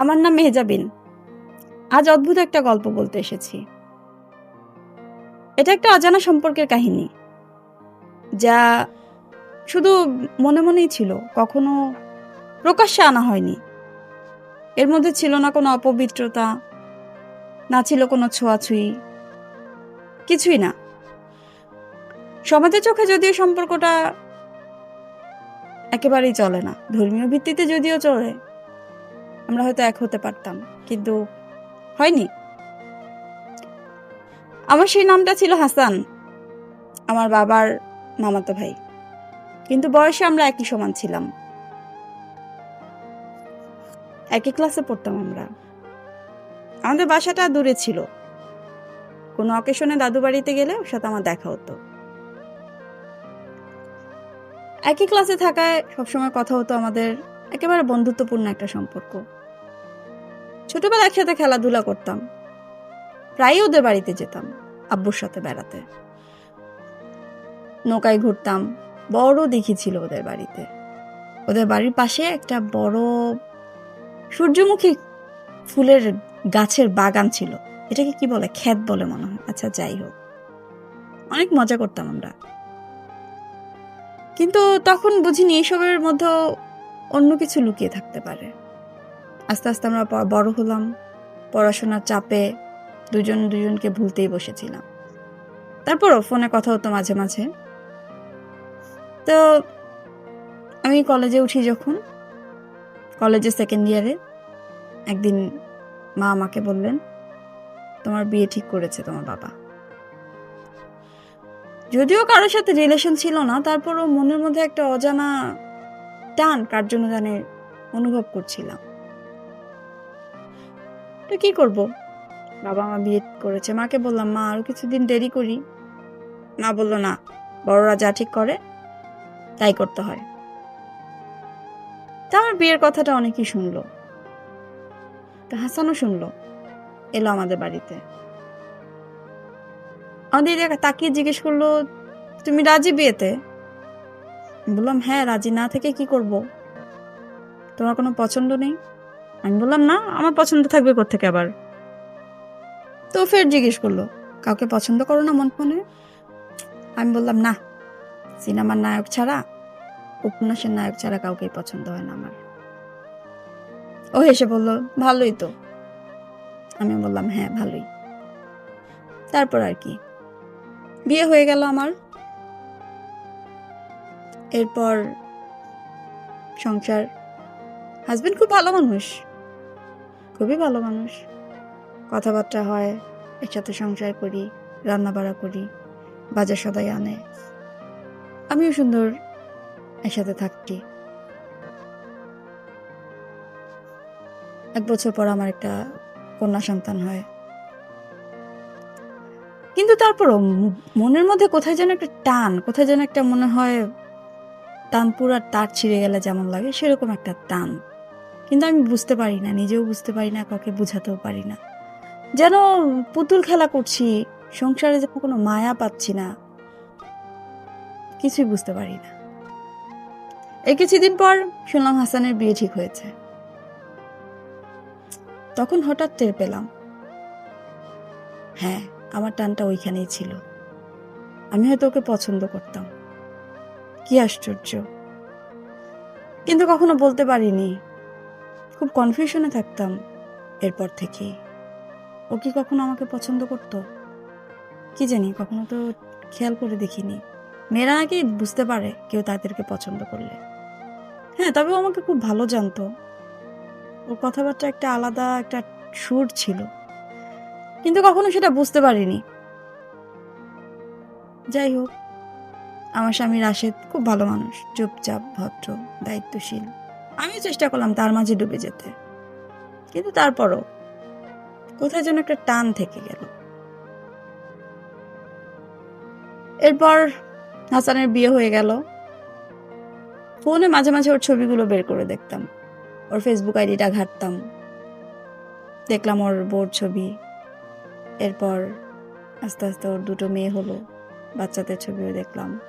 আমার নাম মেহজাবিন আজ অদ্ভুত একটা গল্প বলতে এসেছি। এটা একটা অজানা সম্পর্কের কাহিনী, যা শুধু মনে মনেই ছিল, কখনো প্রকাশ্যে আনা হয়নি। এর মধ্যে ছিল না কোনো অপবিত্রতা, না ছিল কোনো ছোঁয়াছুঁই, কিছুই না। সমাজের চোখে যদিও সম্পর্কটা একেবারেই চলে না, ধর্মীয় ভিত্তিতে যদিও চলে আমরা হয়তো এক হতে পারতাম, কিন্তু হয়নি। আমার সেই নামটা ছিল হাসান, আমার বাবার মামাতো ভাই। কিন্তু বয়সে আমরা একই সমান ছিলাম। একই ক্লাসে পড়তাম আমরা। আমাদের বাসাটা দূরে ছিল। কোনো অকেশনে দাদু বাড়িতে গেলে ওর সাথে আমার দেখা হতো। একই ক্লাসে থাকায় সবসময় কথা হতো আমাদের একেবারে বন্ধুত্বপূর্ণ একটা সম্পর্ক। ছোটবেলা একসাথে খেলাধুলা করতাম। প্রায়ই ওদের বাড়িতে যেতাম, আব্বুর সাথে বেড়াতে। নৌকায় ঘুরতাম, বড় দেখি ছিল ওদের বাড়িতে। ওদের বাড়ির পাশে একটা বড় সূর্যমুখী ফুলের গাছের বাগান ছিল। এটাকে কি বলে? ক্ষেত বলে মনে হয়। আচ্ছা যাই হোক। অনেক মজা করতাম আমরা। কিন্তু তখন বুঝিনি এইসবের মধ্যে অন্য কিছু লুকিয়ে থাকতে পারে। আস্তে আস্তে আমরা বড় হলাম, পড়াশোনার চাপে দুজন দুজনকে ভুলতেই বসেছিলাম। তারপরও ফোনে কথা হতো মাঝে মাঝে। তো আমি কলেজে উঠি যখন, কলেজে সেকেন্ড ইয়ারে একদিন মা আমাকে বললেন, তোমার বিয়ে ঠিক করেছে তোমার বাবা। যদিও কারোর সাথে রিলেশন ছিল না, তারপরও মনের মধ্যে একটা অজানা টান কার জন্য জানে অনুভব করছিলাম। তো কি করব? বাবা মা বিয়ে করেছে, মাকে বললাম, মা, আরও কিছুদিন দেরি করি। মা বলল, না, বড়রা যা ঠিক করে, তাই করতে হয়। তা আমার বিয়ের কথাটা অনেকেই শুনলো। তা হাসানও শুনলো, এলো আমাদের বাড়িতে। আমাদের তাকিয়ে জিজ্ঞেস করল, তুমি রাজি বিয়েতে? বললাম হ্যাঁ রাজি না থেকে কি করব? তোমার কোনো পছন্দ নেই? আমি বললাম, না, আমার পছন্দ থাকবে কোথেকে আবার? তো ফের জিজ্ঞেস করল, কাউকে পছন্দ করো না মন মনে? আমি বললাম, না, সিনেমার নায়ক ছাড়া, উপন্যাসের নায়ক ছাড়া কাউকেই পছন্দ হয় না আমার। ও হেসে বলল, ভালোই তো। আমি বললাম হ্যাঁ ভালোই। তারপর আর কি। বিয়ে হয়ে গেল আমার। এরপর সংসার। হাজবেন্ড খুব ভালো মানুষ। খুবই ভালো মানুষ। কথাবার্তা হয়, একসাথে সংসার করি রান্না বাড়া করি, বাজার সদাই আনে। আমিও সুন্দর একসাথে থাকছি। এক বছর পর আমার একটা কন্যা সন্তান হয়। কিন্তু তারপরও মনের মধ্যে কোথায় যেন একটা টান, কোথায় যেন একটা মনে হয় টান পুরা তার ছিঁড়ে গেলে যেমন লাগে, সেরকম একটা টান। কিন্তু আমি বুঝতে পারি না, নিজেও বুঝতে পারি না, কাউকে বুঝাতেও পারি না। যেন পুতুল খেলা করছি, সংসারে যেন কোনো মায়া পাচ্ছি না, কিছুই বুঝতে পারি না। এই কিছুদিন পর শুনলাম হাসানের বিয়ে ঠিক হয়েছে। তখন হঠাৎ টের পেলাম। হ্যাঁ আমার টানটা ওইখানেই ছিল। আমি হয়তো ওকে পছন্দ করতাম। কি আশ্চর্য। কিন্তু কখনো বলতে পারিনি। খুব কনফিউশনে থাকতাম এরপর থেকে। ও কি কখনো আমাকে পছন্দ করত? কি জানি, কখনো তো খেয়াল করে দেখিনি। মেয়েরা নাকি বুঝতে পারে কেউ তাদেরকে পছন্দ করলে। হ্যাঁ তবে ও আমাকে খুব ভালো জানতো। ওর কথাবার্তা একটা আলাদা, একটা সুর ছিল। কিন্তু কখনো সেটা বুঝতে পারিনি। যাই হোক আমার স্বামী রাশেদ খুব ভালো মানুষ, চুপচাপ, ভদ্র, দায়িত্বশীল। আমিও চেষ্টা করলাম তার মাঝে ডুবে যেতে। কিন্তু তারপরও কোথায় যেন একটা টান থেকে গেল। এরপর হাসানের বিয়ে হয়ে গেল। ফোনে মাঝে মাঝে ওর ছবিগুলো বের করে দেখতাম। ওর ফেসবুক আইডিটা ঘাটতাম। দেখলাম ওর বোর ছবি। এরপর আস্তে আস্তে ওর দুটো মেয়ে হলো, বাচ্চাদের ছবিও দেখলাম।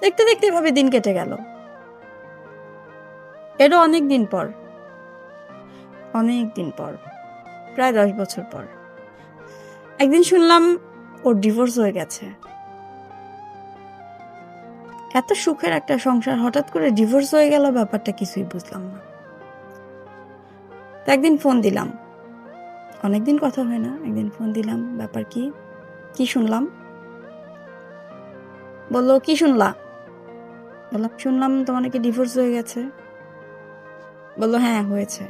দেখতে দেখতে এভাবে দিন কেটে গেল। এরও অনেক দিন পর, অনেক দিন পর, প্রায় দশ বছর পর, একদিন শুনলাম ওর ডিভোর্স হয়ে গেছে। এত সুখের একটা সংসার, হঠাৎ করে ডিভোর্স হয়ে গেল, ব্যাপারটা কিছুই বুঝলাম না। একদিন ফোন দিলাম। অনেকদিন কথা হয় না, একদিন ফোন দিলাম, ব্যাপার কি? কি শুনলাম? বলল, কি শুনলা? বললাম, শুনলাম তোমার নাকি ডিভোর্স হয়ে গেছে। বলল হ্যাঁ হয়েছে।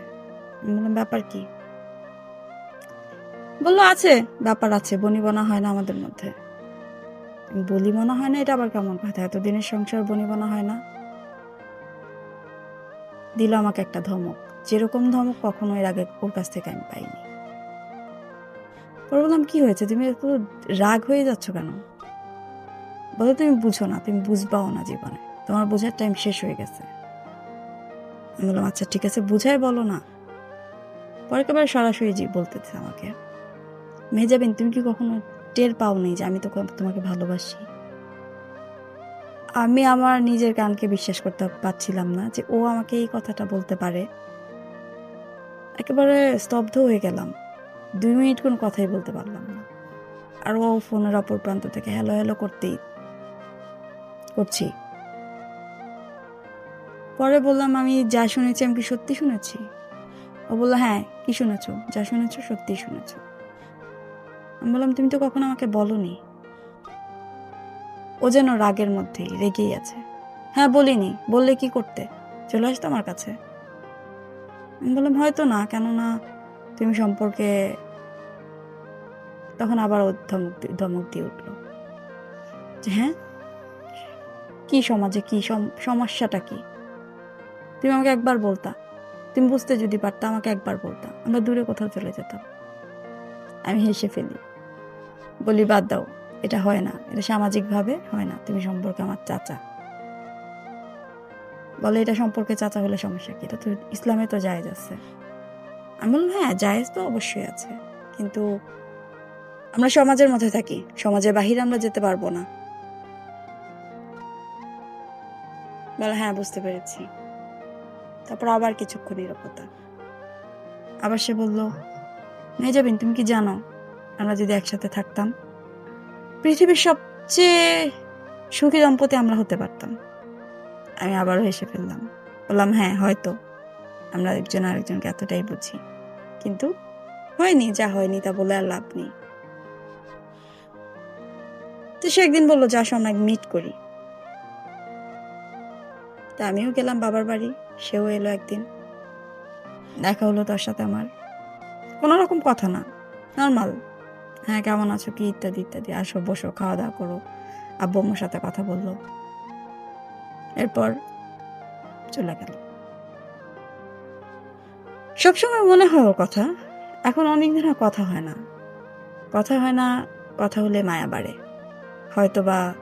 বললাম, ব্যাপার কি? বলল, আছে, ব্যাপার আছে, বনি বনা হয় না আমাদের মধ্যে। বলি, মনে হয় না, এটা আবার কেমন কথা? এতদিনের সংসার বনি বনা হয় না? দিল আমাকে একটা ধমক। যেরকম ধমক কখনো এর আগে ওর কাছ থেকে আমি পাইনি। পরে বললাম, কি হয়েছে? তুমি এত রাগ হয়ে যাচ্ছ কেন? বলো তুমি বুঝো না, তুমি বুঝবাও না জীবনে। তোমার বোঝার টাইম শেষ হয়ে গেছে। আমি বললাম আচ্ছা ঠিক আছে, বুঝাই বলো না। পরে একেবারে সরাসরি জি বলতেছে আমাকে মেজাবিন তুমি কি কখনো টের পাও নেই যে আমি তো তোমাকে ভালোবাসি? আমি আমার নিজের কানকে বিশ্বাস করতে পারছিলাম না যে ও আমাকে এই কথাটা বলতে পারে। একেবারে স্তব্ধ হয়ে গেলাম। দুই মিনিট কোনো কথাই বলতে পারলাম না। আর ও ফোনের অপর প্রান্ত থেকে হ্যালো হ্যালো করতেই, করছি। পরে বললাম, আমি যা শুনেছি, আমি কি সত্যি শুনেছি? ও বলল হ্যাঁ কি শুনেছো? যা শুনেছো, সত্যি শুনেছো। আমি বললাম, তুমি তো কখনো আমাকে বলনি। ও যেন রাগের মধ্যেই রেগেই আছে। হ্যাঁ বলিনি। বললে কি করতে? চলে আসতো আমার কাছে। আমি বললাম, হয়তো না, কেননা তুমি সম্পর্কে তখন আবার ও ধমক ধমক দিয়ে উঠল। যে হ্যাঁ? কি সমাজে, কি সম- সমস্যাটা কি? তুমি আমাকে একবার বলতা। তুমি বুঝতে যদি পারতা আমাকে একবার বলতা। আমরা দূরে কোথাও চলে যেতাম। আমি হেসে ফেলি। বলি, বাদ দাও। এটা হয় না। এটা সামাজিকভাবে হয় না। তুমি সম্পর্কে আমার চাচা। বলে, এটা সম্পর্কে চাচা হলে সমস্যা কি? এটা তো ইসলামে তো জায়েজ আছে। আমি বললাম হ্যাঁ জায়েজ তো অবশ্যই আছে। কিন্তু আমরা সমাজের মধ্যে থাকি। সমাজের বাহিরে আমরা যেতে পারব না। বলে হ্যাঁ বুঝতে পেরেছি। তারপর আবার কিছুক্ষণ নিরাপত্তা। আবার সে বলল মেজাবিন তুমি কি জানো আমরা যদি একসাথে থাকতাম, পৃথিবীর সবচেয়ে সুখী দম্পতি আমরা হতে পারতাম? আমি আবারও হেসে ফেললাম। বললাম হ্যাঁ হয়তো। আমরা একজন আরেকজনকে এতটাই বুঝি। কিন্তু হয়নি, যা হয়নি তা বলে আর লাভ নেই। তো সে একদিন বলল যা আমরা মিট করি। তা আমিও গেলাম বাবার বাড়ি, সেও এলো একদিন। দেখা হলো তার সাথে আমার। কোনো রকম কথা না নর্মাল হ্যাঁ কেমন আছো? কি ইত্যাদি ইত্যাদি। আসো, বসো, খাওয়া দাওয়া করো। আব্বু আম্মুর সাথে কথা বলল। এরপর চলে গেল। সবসময় মনে হয় কথা। এখন অনেক দিন কথা হয় না। কথা হয় না, কথা হলে মায়া বাড়ে। হয়তো বা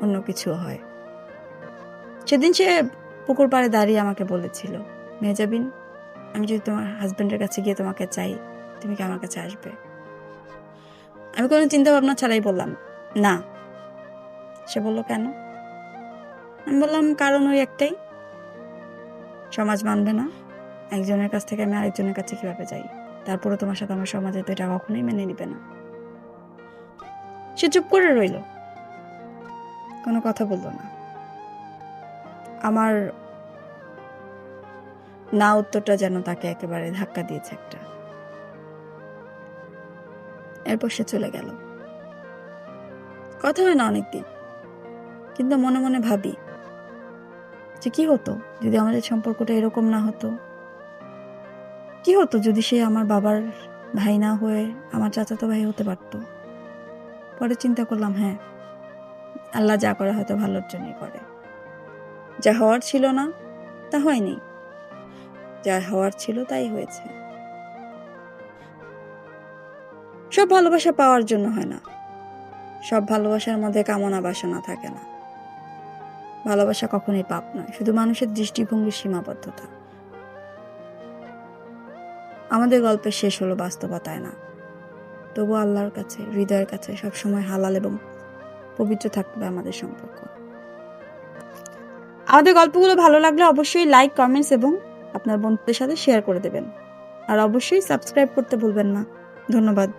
অন্য কিছু হয়। সেদিন সে পুকুর পাড়ে দাঁড়িয়ে আমাকে বলেছিল মেজাবিন আমি যদি তোমার হাজবেন্ডের কাছে গিয়ে তোমাকে চাই, তুমি কি আমার কাছে আসবে? আমি কোনো চিন্তা ভাবনা ছাড়াই বললাম, না। সে বলল, কেন? আমি বললাম, কারণ ওই একটাই। সমাজ মানবে না। একজনের কাছ থেকে আমি আরেকজনের কাছে কীভাবে যাই? তারপরে তোমার সাথে আমার সমাজে তো এটা কখনোই মেনে নিবে না। সে চুপ করে রইল। কোনো কথা বলল না। আমার না উত্তরটা যেন তাকে একেবারে ধাক্কা দিয়েছে একটা। এরপর সে চলে গেল। কথা হয় না অনেকদিন, কিন্তু মনে মনে ভাবি যে কি হতো যদি আমাদের সম্পর্কটা এরকম না হতো? কি হতো যদি সে আমার বাবার ভাই না হয়ে আমার চাচাতো ভাই হতে পারতো? পরে চিন্তা করলাম হ্যাঁ আল্লাহ যা করে হয়তো ভালোর জন্যই করে। যা হওয়ার ছিল না, তা হয়নি। যা হওয়ার ছিল তাই হয়েছে। সব ভালোবাসা পাওয়ার জন্য হয় না। সব ভালোবাসার মধ্যে কামনা বাসনা থাকে না। ভালোবাসা কখনোই পাপ নয়, শুধু মানুষের দৃষ্টিভঙ্গির সীমাবদ্ধতা। আমাদের গল্পের শেষ হলো বাস্তবতায় না। তবু আল্লাহর কাছে, হৃদয়ের কাছে সবসময় হালাল এবং পবিত্র থাকবে আমাদের সম্পর্ক। আমাদের গল্পগুলো ভালো লাগলে অবশ্যই লাইক কমেন্টস এবং আপনার বন্ধুদের সাথে শেয়ার করে দেবেন। আর অবশ্যই সাবস্ক্রাইব করতে ভুলবেন না। ধন্যবাদ।